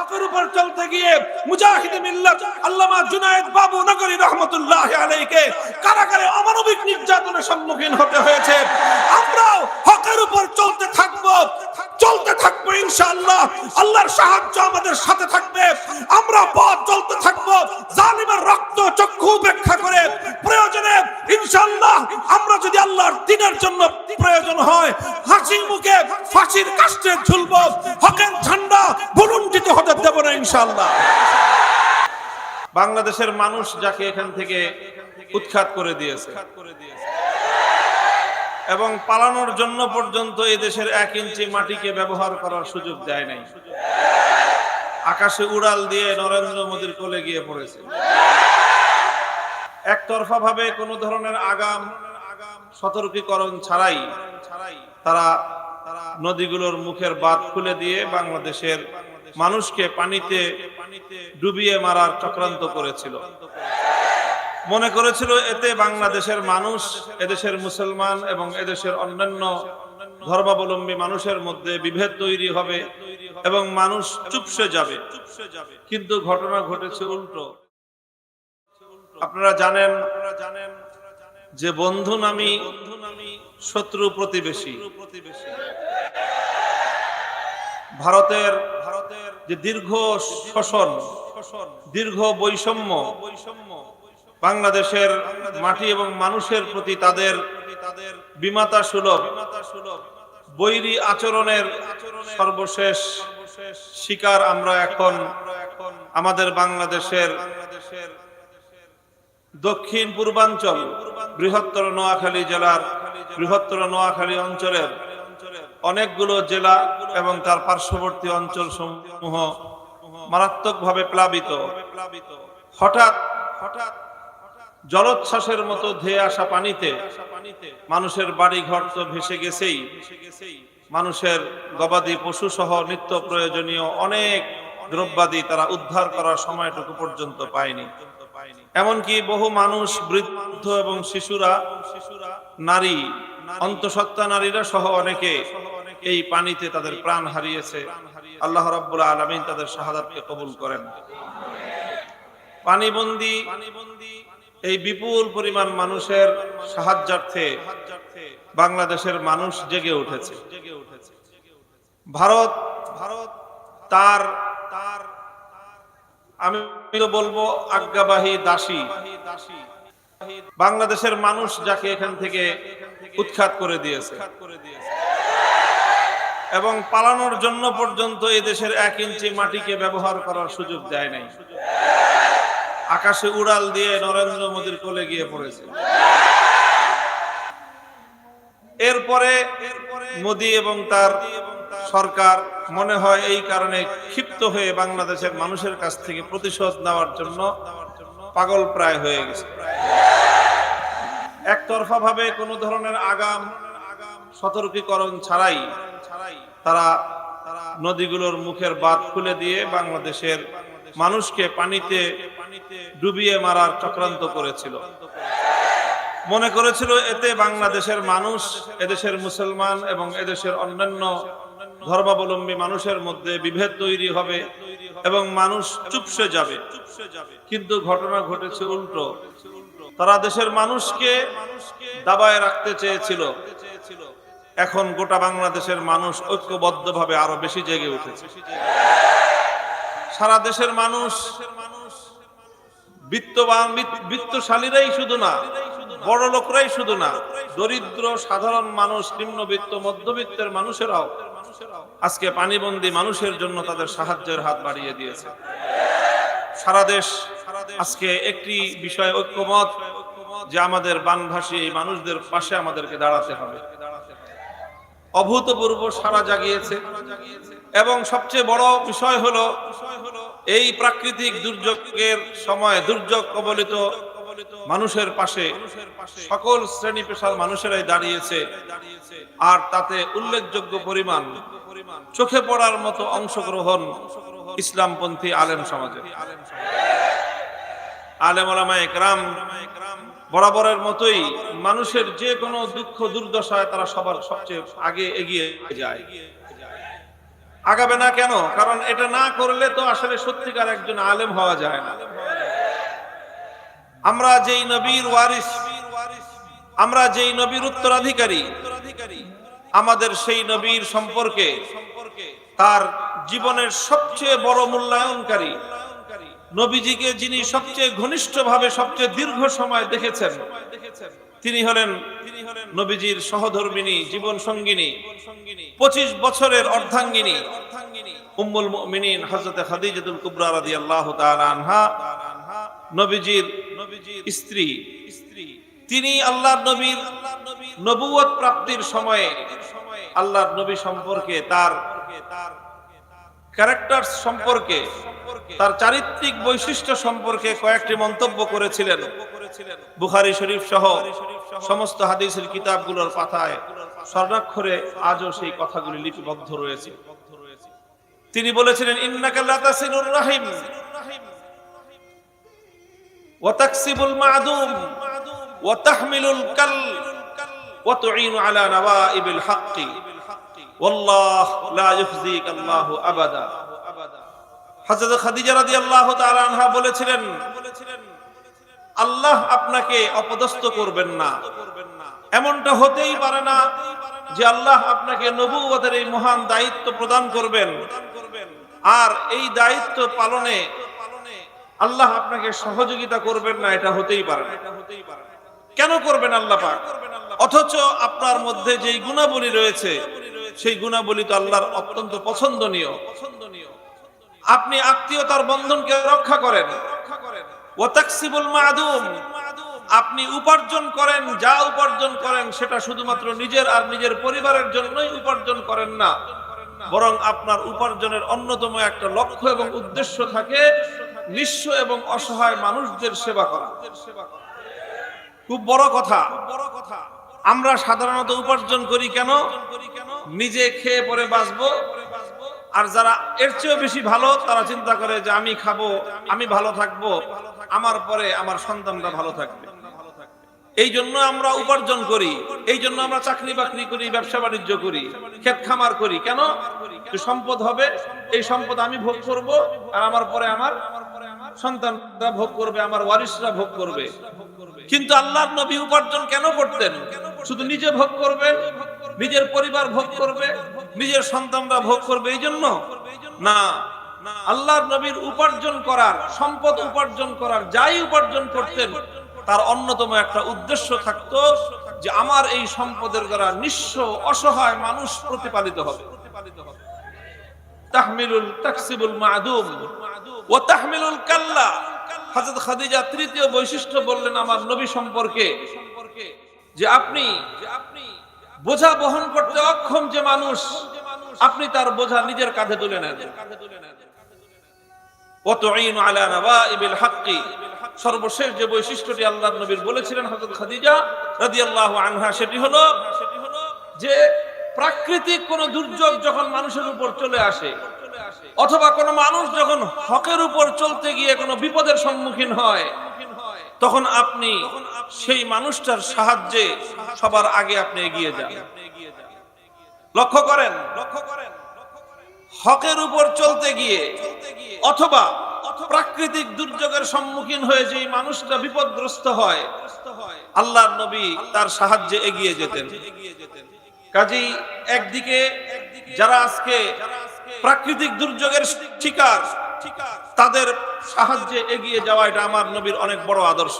হকের উপর চলতে গিয়ে মুজাহিদ মিল্লাত আল্লামা জুনায়েদ বাবু নগরী রহমতুল্লাহ আলাইকে কারাগারে অমানবিক নির্যাতনের সম্মুখীন হতে হয়েছে। আমরাও হকের উপর চলতে থাকব, চলতে থাকব ইনশাআল্লাহ। আল্লাহর সাহায্য আমাদের সাথে থাকবে। আমরা পথ চলতে থাকব, জালিমের রক্ত চক্ষু উপেক্ষা করে। প্রয়োজনে ইনশাআল্লাহ আমরা যদি আল্লাহর দিনের জন্য প্রয়োজন হয়, হাসি মুখে ফাঁসির কাষ্টে ঝুলব হকের ঝান্ডা ভুলুণ্ঠিত হতে ইনশাআল্লাহ। বাংলাদেশের মানুষ যাকে এখান থেকে উৎখাত করে দিয়েছে। এবং পালানোর জন্য পর্যন্ত এই দেশের এক ইঞ্চি মাটিকে ব্যবহার করার সুযোগ দেয় নাই। আকাশে উড়াল দিয়ে নরেন্দ্র মোদীর কোলে গিয়ে পড়েছে। একতরফা ভাবে কোনো ধরনের আগাম, সতর্কীকরণ ছাড়াই তারা নদীগুলোর মুখের বাঁধ খুলে দিয়ে বাংলাদেশের মানুষকে পানিতে ডুবিয়ে মারার চক্রান্ত করেছিল। মনে করেছিল, এতে বাংলাদেশের মানুষ, এদেশের মুসলমান এবং এদেশের অন্যান্য ধর্মাবলম্বী মানুষের মধ্যে বিভেদ তৈরি হবে এবং মানুষ চুপসে যাবে। কিন্তু ঘটনা ঘটেছে উল্টো। আপনারা জানেন যে বন্ধু নামি শত্রু প্রতিবেশী। ভারতের ভারতের যে দীর্ঘ শোষণ দীর্ঘ বৈষম্য বৈষম্য বাংলাদেশের মাটি এবং মানুষের প্রতি তাদের তাদের বিমাতা সুলভ বৈরী আচরণের সর্বশেষ শিকার আমরা এখন আমাদের বাংলাদেশের দক্ষিণ পূর্বাঞ্চল বৃহত্তর নোয়াখালী জেলার বৃহত্তর নোয়াখালী অঞ্চলের অনেকগুলো জেলা এবং তার পার্শ্ববর্তী অঞ্চল সমূহ মারাত্মকভাবে প্লাবিত। হঠাৎ হঠাৎ জলোচ্ছ্বাসের মতো ধেয়ে আসা পানিতে মানুষের বাড়ি ঘর তো ভেসে গেছেই। মানুষের গবাদি পশু সহ নিত্য প্রয়োজনীয় অনেক দ্রব্যাদি তারা উদ্ধার করার সময়টুকু পর্যন্ত পায়নি। এমনকি বহু মানুষ, বৃদ্ধ এবং শিশুরা শিশুরা, নারী, অন্তঃসত্ত্বা নারীরা সহ অনেকে এই পানিতে তাদের প্রাণ হারিয়েছে। আল্লাহ রাব্বুল আলামিন তাদের শাহাদাতকে কবুল করেন। পানিবন্দি এই বিপুল পরিমাণ মানুষের সাহায্যার্থে বাংলাদেশের মানুষ জেগে উঠেছে। ভারত ভারত তার তার আমি বলব আজ্ঞাবাহী দাসী। বাংলাদেশের মানুষ যাকে এখান থেকে উৎখাত করে দিয়েছে। এবং পালানোর জন্য পর্যন্ত এই দেশের এক ইঞ্চি মাটিকে ব্যবহার করার সুযোগ দেয় নাই। আকাশে উড়াল দিয়ে নরেন্দ্র মোদীর কোলে গিয়ে পড়েছে। এরপরে মোদী এবং তার সরকার মনে হয় এই কারণে ক্ষিপ্ত হয়ে বাংলাদেশের মানুষের কাছ থেকে প্রতিশোধ নেওয়ার জন্য পাগল প্রায় হয়ে গেছে। একতরফা ভাবে কোনো ধরনের আগাম সতর্কীকরণ ছাড়াই তারা নদীগুলোর মুখের বাঁধ খুলে দিয়ে বাংলাদেশের মানুষকে পানিতে ডুবিয়ে মারার চক্রান্ত করেছিল। মনে করেছিল এতে বাংলাদেশের মানুষ, এদেশের মুসলমান এবং এদেশের অন্যান্য ধর্মাবলম্বী মানুষের মধ্যে বিভেদ তৈরি হবে এবং মানুষ চুপসে যাবে। কিন্তু ঘটনা ঘটেছে উল্টো। তারা দেশের মানুষকে দাবায় রাখতে চেয়েছিল। এখন গোটা বাংলাদেশের মানুষ ঐক্যবদ্ধভাবে আরও বেশি জেগে উঠেছে। সারা দেশের মানুষ বিত্তবান বিত্তশালীরাই শুধু না, বড় লোকরাই শুধু না, দরিদ্র, সাধারণ মানুষ, নিম্নবিত্ত, মধ্যবিত্তের মানুষেরাও আজকে পানিবন্দী মানুষের জন্য তাদের সাহায্যের হাত বাড়িয়ে দিয়েছে। সারা দেশ আজকে একটি বিষয় ঐক্যমত যে আমাদের বানভাসী এই মানুষদের পাশে আমাদেরকে দাঁড়াতে হবে। অভূতপূর্ব সারা জাগিয়েছে। এবং সবচেয়ে বড় বিষয় হলো, এই প্রাকৃতিক দুর্যোগের সময় দুর্যোগ কবলিত মানুষের পাশে সকল শ্রেণি পেশার মানুষেরাই দাঁড়িয়েছে। আর তাতে উল্লেখযোগ্য পরিমাণ চোখে পড়ার মতো অংশগ্রহণ ইসলামপন্থী আলেম সমাজে বরাবরের মতোই মানুষের যে কোনো দুঃখ দুর্দশায় তারা সবার সবচেয়ে আগে এগিয়ে যায়। আগাবে না কেন? কারণ এটা না করলে তো আসলে সত্যিকার একজন আলেম হওয়া যায় না। আমরা যেই নবীর ওয়ারিস, আমরা যেই নবীর উত্তরাধিকারী, আমাদের সেই নবীর সম্পর্কে তার জীবনের সবচেয়ে বড় মূল্যায়নকারী নবীজিকে যিনি সবচেয়ে ঘনিষ্ঠভাবে, সবচেয়ে দীর্ঘ সময় দেখেছেন, তিনি হলেন নবীজির সহধর্মিনী, জীবন সঙ্গিনী, পঁচিশ বছরের অর্ধাঙ্গিনী, উম্মুল হযরত খাদিজাতুল কুবরা রাদিয়াল্লাহু তাআলা আনহা, নবীজির স্ত্রী। তিনি আল্লাহর নবীর নবুয়ত প্রাপ্তির সময়ে আল্লাহর নবী সম্পর্কে তার ক্যারেক্টার সম্পর্কে, তার চারিত্রিক বৈশিষ্ট্য সম্পর্কে কয়েকটি মন্তব্য করেছিলেন বুখারী শরীফ সহ সমস্ত হাদিসের কিতাবগুলোর পাতায়। স্বর্ণাক্ষরে আজও সেই কথাগুলি লিপিবদ্ধ রয়েছে। তিনি বলেছিলেন, ইন্নাকা লাতাসিলুর রাহিম ওয়া তাকসিবুল মা'দুম ওয়া তাহমিলুল কাল ওয়া তুঈনু আলা নওয়াইবিল হাক্কি। বলেছিলেন, আল্লাহ আপনাকে অপদস্থ করবেন না। এমনটা হতেই পারে না যে আল্লাহ আপনাকে এই মহান দায়িত্ব প্রদান করবেন। আর এই দায়িত্ব পালনে আল্লাহ আপনাকে সহযোগিতা করবেন না, এটা হতেই পারে না। কেন করবেন আল্লাহ পাক? অথচ আপনার মধ্যে যেই গুণাবলী রয়েছে, সেই গুণাবলী তো আল্লাহর অত্যন্ত পছন্দনীয়। আপনি আত্মীয়তার বন্ধনকে রক্ষা করেন। ওয়াতাকসিবুল মাদুম, আপনি উপার্জন করেন, যা উপার্জন করেন সেটা শুধুমাত্র নিজের আর নিজের পরিবারের জন্যই উপার্জন করেন না। বরং আপনার উপার্জনের অন্যতম একটা লক্ষ্য এবং উদ্দেশ্য থাকে নিঃস্ব এবং অসহায় মানুষদের সেবা করা। খুব বড় কথা। আমরা সাধারণত উপার্জন করি কেন? নিজে খেয়ে পরে বাঁচবো। আর যারা এর চেয়েও বেশি ভালো, তারা চিন্তা করে যে আমি খাব, আমি ভালো থাকব, আমার পরে আমার সন্তানরা ভালো থাকবে। এই জন্য আমরা উপার্জন করি, এই জন্য আমরা চাকরি বাকরি করি, ব্যবসা বাণিজ্য করি, ক্ষেত খামার করি। কেন? সম্পদ হবে, এই সম্পদ আমি ভোগ করব, আর আমার পরে আমার সন্তানরা ভোগ করবে, আমার ওয়ারিসরা ভোগ করবে। কিন্তু আল্লাহর নবী উপার্জন কেন করতেন? শুধু নিজে ভোগ করবেন নিজের পরিবার ভোগ করবে, নিজের সন্তানরা ভোগ করবে, এই জন্য? না। আল্লাহর নবীর উপার্জন করার, সম্পদ উপার্জন করার, যাই উপার্জন করতেন, তার অন্যতম একটা উদ্দেশ্য থাকতো যে আমার এই সম্পদের দ্বারা নিঃস্ব, অসহায় মানুষ প্রতিপালিত হবে প্রতিপালিত হবে। তাহমিলুল তাকসিবুল মাদুম ও তাহমিলুল কাল্লা। হযরত খাদিজা তৃতীয় বৈশিষ্ট্য বললেন আমার নবী সম্পর্কে, যে আপনি বোঝা বহন করতে অক্ষম যে মানুষ, আপনি তার বোঝা নিজের কাঁধে তুলে নেন। সর্বশেষ যে বৈশিষ্ট্যটি আল্লাহর নবীর বলেছিলেন হযরত খাদিজা রাদিয়াল্লাহু আনহা, সেটি হলো যে প্রাকৃতিক কোন দুর্যোগ যখন মানুষের উপর চলে আসে, অথবা কোন মানুষ যখন হকের উপর চলতে গিয়ে কোনো বিপদের সম্মুখীন হয়, তখন আপনি সেই মানুষটার সাহায্যে সবার আগে আপনি এগিয়ে যান। লক্ষ্য করেন লক্ষ্য করেন হকের উপর চলতে গিয়ে অথবা প্রাকৃতিক দুর্যোগের সম্মুখীন হয়ে যে মানুষটা বিপদগ্রস্ত হয় আল্লাহ নবী তার সাহায্যে এগিয়ে যেতেন। কাজী একদিকে যারা আজকে প্রাকৃতিক দুর্যোগের শিকার, তাদের সাহায্যে এগিয়ে যাওয়া এটা আমার নবীর অনেক বড় আদর্শ।